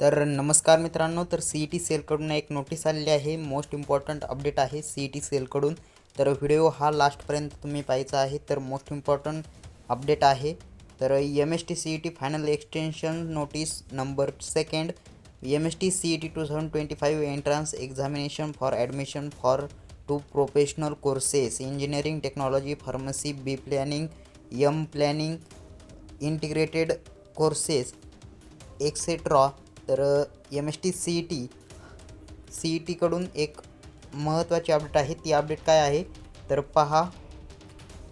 तर नमस्कार मित्रांनो तर सी ई टी सेलकडून एक नोटीस आलेली आहे. मोस्ट इम्पॉर्टंट अपडेट आहे सी ई टी सेलकडून. तर व्हिडिओ हा लास्टपर्यंत तुम्ही पाहायचा आहे तर मोस्ट इम्पॉर्टंट अपडेट आहे. तर M S T C E T final extension notice number second M S T C E T two thousand twenty five entrance examination for admission for to professional courses engineering technology pharmacy B planning M planning integrated courses etcetera तर M S T C E T C E टीकडून एक महत्त्वाची update आहे. ती update काय आहे? तर पहा.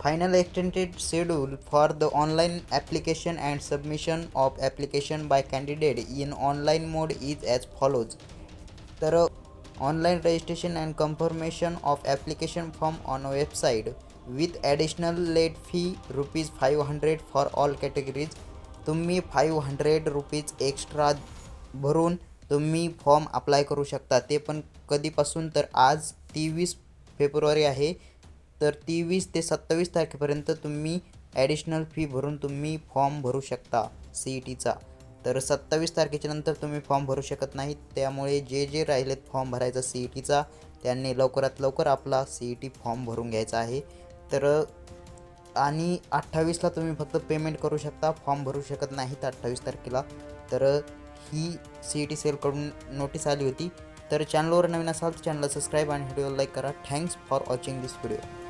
Final extended schedule for the online application and submission of application by candidate in online mode is as follows तर online registration and confirmation of application form on website with additional late fee rupees five hundred for all categories तुम्ही five hundred rupees extra भरून तुम्ही form apply करू शकता. ते पण कधीपासून तर आज तेवीस फेब्रुवारी आहे. तर तेवीस ते सत्तावीस तारखेपर्यंत तुम्ही ॲडिशनल फी भरून तुम्ही फॉर्म भरू शकता सी ई टीचा तर सत्तावीस तारखेच्या नंतर तुम्ही फॉर्म भरू शकत नाही त्यामुळे जे जे राहिलेत फॉर्म भरायचा सी ई टीचा त्यांनी लवकरात लवकर आपला सी ई टी फॉर्म भरून घ्यायचा आहे. तर आणि अठ्ठावीसला तुम्ही फक्त पेमेंट करू शकता. फॉर्म भरू शकत नाहीत अठ्ठावीस तारखेला. तर ही सी ई टी सेलकडून नोटीस आली होती. तर चॅनलवर नवीन असाल तर चॅनलला सबस्क्राईब आणि व्हिडिओ लाईक करा. Thanks for watching this video